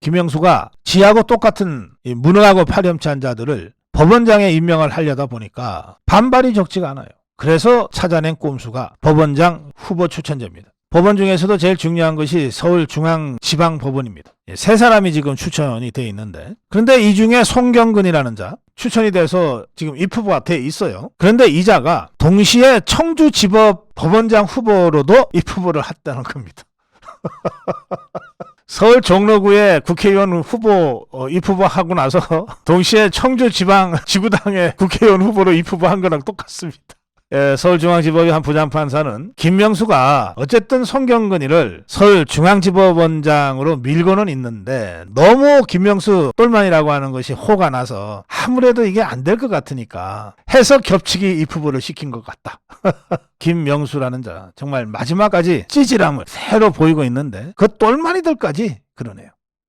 김영수가 지하고 똑같은 이 무능하고 파렴치한 자들을 법원장에 임명을 하려다 보니까 반발이 적지가 않아요. 그래서 찾아낸 꼼수가 법원장 후보 추천제입니다. 법원 중에서도 제일 중요한 것이 서울중앙지방법원입니다. 예, 세 사람이 지금 추천이 돼 있는데 그런데 이 중에 송경근이라는 자 추천이 돼서 지금 입후보가 돼 있어요. 그런데 이 자가 동시에 청주지법 법원장 후보로도 입후보를 했다는 겁니다. 서울 종로구의 국회의원 후보 어, 입후보 하고 나서 동시에 청주 지방 지구당의 국회의원 후보로 입후보 한 거랑 똑같습니다. 예, 서울중앙지법의 한 부장판사는 김명수가 어쨌든 송경근이를 서울중앙지법원장으로 밀고는 있는데 너무 김명수 똘만이라고 하는 것이 호가 나서 아무래도 이게 안 될 것 같으니까 해서 겹치기 입후보를 시킨 것 같다. 김명수라는 자 정말 마지막까지 찌질함을 새로 보이고 있는데 그 똘만이들까지 그러네요.